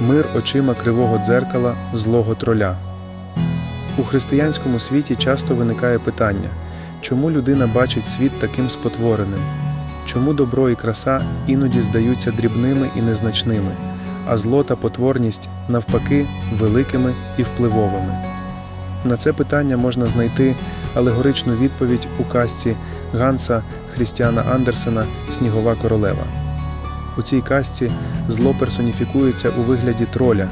Мир очима кривого дзеркала злого троля. У християнському світі часто виникає питання, чому людина бачить світ таким спотвореним? Чому добро і краса іноді здаються дрібними і незначними, а зло та потворність навпаки великими і впливовими? На це питання можна знайти алегоричну відповідь у казці Ганса Хрістіана Андерсена Снігова королева. У цій казці зло персоніфікується у вигляді троля,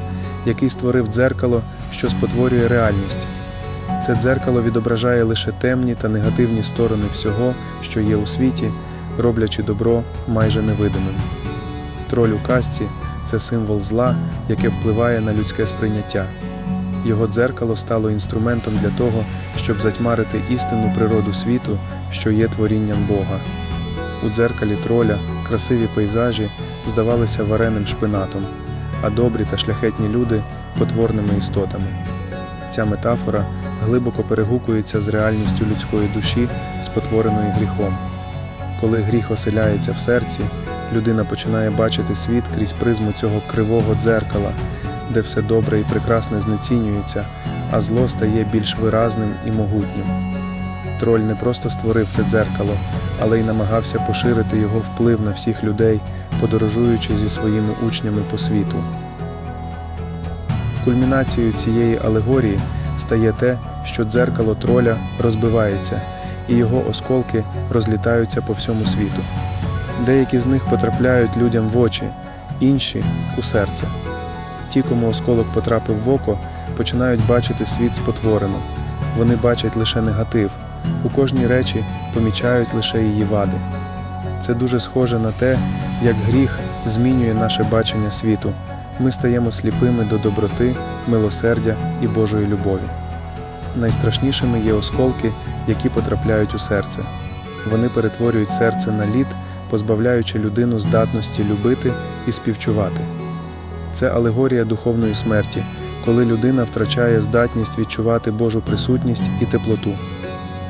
який створив дзеркало, що спотворює реальність. Це дзеркало відображає лише темні та негативні сторони всього, що є у світі, роблячи добро майже невидимим. Троль у казці це символ зла, яке впливає на людське сприйняття. Його дзеркало стало інструментом для того, щоб затьмарити істинну природу світу, що є творінням Бога. У дзеркалі троля красиві пейзажі здавалися вареним шпинатом, а добрі та шляхетні люди потворними істотами. Ця метафора глибоко перегукується з реальністю людської душі, спотвореної гріхом. Коли гріх оселяється в серці, людина починає бачити світ крізь призму цього кривого дзеркала, де все добре і прекрасне знецінюється, а зло стає більш виразним і могутнім. Троль не просто створив це дзеркало, але й намагався поширити його вплив на всіх людей, подорожуючи зі своїми учнями по світу. Кульмінацією цієї алегорії стає те, що дзеркало троля розбивається, і його осколки розлітаються по всьому світу. Деякі з них потрапляють людям в очі, інші у серце. Ті, кому осколок потрапив в око, починають бачити світ спотворено. Вони бачать лише негатив, у кожній речі помічають лише її вади. Це дуже схоже на те, як гріх змінює наше бачення світу. Ми стаємо сліпими до доброти, милосердя і Божої любові. Найстрашнішими є осколки, які потрапляють у серце. Вони перетворюють серце на лід, позбавляючи людину здатності любити і співчувати. Це алегорія духовної смерті, коли людина втрачає здатність відчувати Божу присутність і теплоту.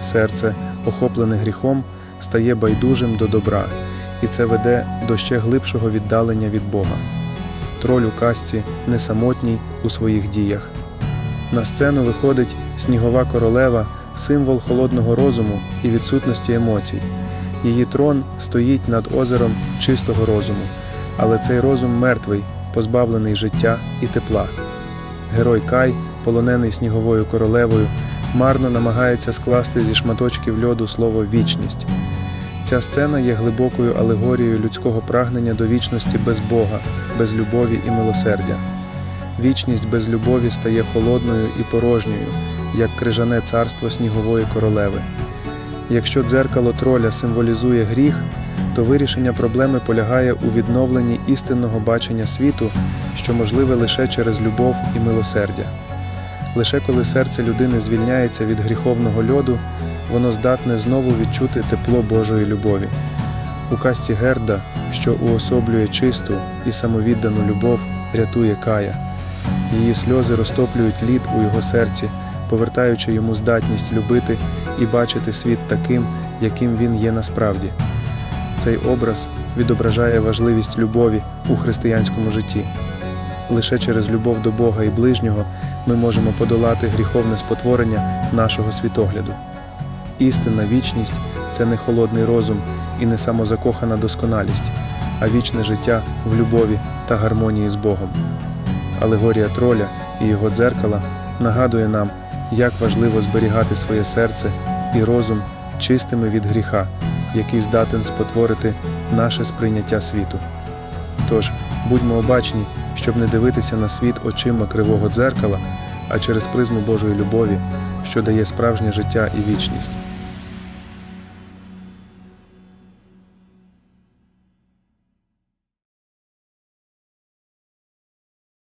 Серце, охоплене гріхом, стає байдужим до добра, і це веде до ще глибшого віддалення від Бога. Троль у казці не самотній у своїх діях. На сцену виходить снігова королева, символ холодного розуму і відсутності емоцій. Її трон стоїть над озером чистого розуму, але цей розум мертвий, позбавлений життя і тепла. Герой Кай, полонений сніговою королевою, марно намагається скласти зі шматочків льоду слово вічність. Ця сцена є глибокою алегорією людського прагнення до вічності без Бога, без любові і милосердя. Вічність без любові стає холодною і порожньою, як крижане царство снігової королеви. Якщо дзеркало троля символізує гріх, то вирішення проблеми полягає у відновленні істинного бачення світу, що можливе лише через любов і милосердя. Лише коли серце людини звільняється від гріховного льоду, воно здатне знову відчути тепло Божої любові. У касті Герда, що уособлює чисту і самовіддану любов, рятує Кая. Її сльози розтоплюють лід у його серці, повертаючи йому здатність любити і бачити світ таким, яким він є насправді. Цей образ відображає важливість любові у християнському житті. Лише через любов до Бога і ближнього ми можемо подолати гріховне спотворення нашого світогляду. Істинна вічність це не холодний розум і не самозакохана досконалість, а вічне життя в любові та гармонії з Богом. Алегорія троля і його дзеркала нагадує нам, як важливо зберігати своє серце і розум чистими від гріха, який здатен спотворити наше сприйняття світу. Тож будьмо обачні, щоб не дивитися на світ очима кривого дзеркала, а через призму Божої любові, що дає справжнє життя і вічність.